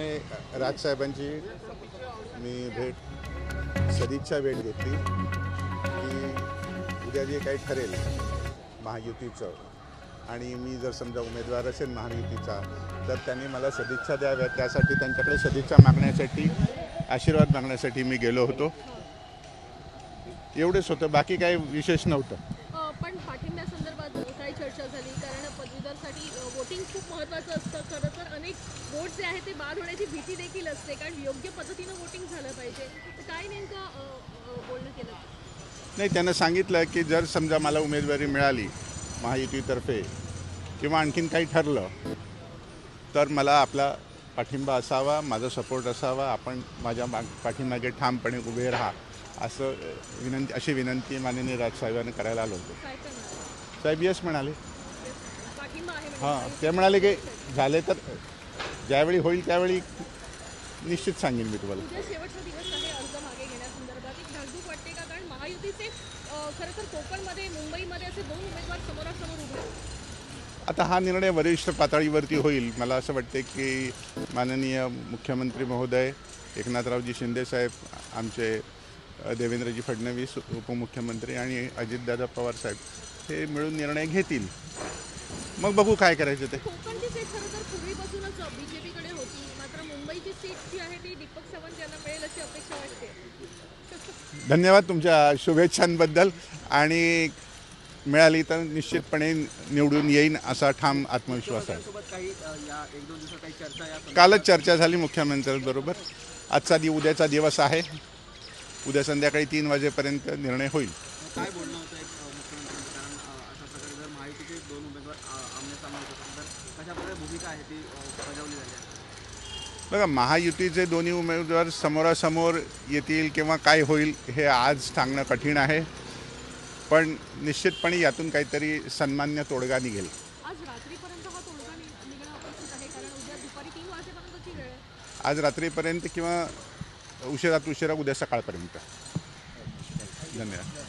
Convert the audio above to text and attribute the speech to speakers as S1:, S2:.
S1: नाही राजसाहेबांची मी भेट सदिच्छा भेट घेतली की उद्या जे काही ठरेल महायुतीचं आणि मी जर समजा उमेदवार असेल महायुतीचा तर त्यांनी मला सदिच्छा द्याव्या. त्यासाठी त्यांच्याकडे सदिच्छा मागण्यासाठी आशीर्वाद मागण्यासाठी मी गेलो होतो. एवढंच होतं. बाकी काही विशेष नव्हतं.
S2: पण पाठिंब्यासंदर्भात काही चर्चा झाली कारण पदवीधरसाठी वोटिंग खूप महत्त्वाचं असतं. कारण अनेक वोट जे आहे ते बाद होण्याची भीती देखील असते कारण योग्य पद्धतीनं वोटिंग झालं पाहिजे. तर काय नेमकं बोलणं केलं?
S1: नाही त्यांना सांगितलं की जर समजा मला उमेदवारी मिळाली महायुतीतर्फे किंवा आणखीन काही ठरलं तर मला आपला पाठिंबा असावा माझा सपोर्ट असावा आपण माझ्या माग पाठीमागे ठामपणे उभे राहा असं विनंती अशी विनंती माननीय राजसाहेबांनी करायला आलो होतो. साहेब यस म्हणाले. हां ते म्हणाले की झाले तर ज्यावेळी होईल त्यावेळी निश्चित सांगेन मी तुम्हाला.
S2: उद्या शेवटचा दिवस आहे अर्ज मागे घेण्यासंदर्भात. एक धाकधूक वाटते का? कारण महायुतीचे अ, खरं तर कोकणमध्ये मुंबईमध्ये असे दोन उमेदवार समोरासमोर उभे आहेत.
S1: आता हा निर्णय वरिष्ठ पातळीवरती होईल. मला असं वाटते की माननीय मुख्यमंत्री महोदय एकनाथरावजी शिंदेसाहेब आमचे अ, देवेंद्रजी फडणवीस उपमुख्यमंत्री आणि अजितदादा पवार साहेब हे मिळून निर्णय घेतील. मग बघू काय करायचं ते.
S2: कोकणची सीट खरं तर पूर्वीपासूनच बीजेपीकडे होती. मात्र मुंबईची सीट जी आहे ती दीपक सावंत यांना मिळेल अशी अपेक्षा वाटते.
S1: धन्यवाद तुमच्या शुभेच्छांबद्दल. आणि मिळाली तर निश्चितपणे निवडून येईन असा ठाम आत्मविश्वास आहे. कालच चर्चा झाली मुख्यमंत्र्यांबरोबर. आजचा दि उद्याचा दिवस आहे. उद्या संध्याकाळी तीन वाजेपर्यंत निर्णय होईल
S3: काय बोलणं होतं एक अ, मुख्यमंत्र्यांचं कारण अ, अशा प्रकारे जर महायुतीचे दोन उमेदवार आमने सामने होत. असेल तर कशा प्रकारे भूमिका आहे ती अ, बजावली झाली आहे
S1: बघा महायुतीचे दोन्ही उमेदवार समोरासमोर येतील किंवा काय होईल हे आज सांगणं कठीण आहे. पण निश्चितपणे यातून काहीतरी सन्मान्य तोडगा निघेल.
S2: आज रात्रीपर्यंत हा तोडगा नि- निघणं अपेक्षित आहे? कारण उद्या दुपारी तीन वाजेपर्यंतची वेळ आहे.
S1: आज रात्रीपर्यंत किंवा उशिरात उशिरा उद्या सकाळपर्यंत. धन्यवाद.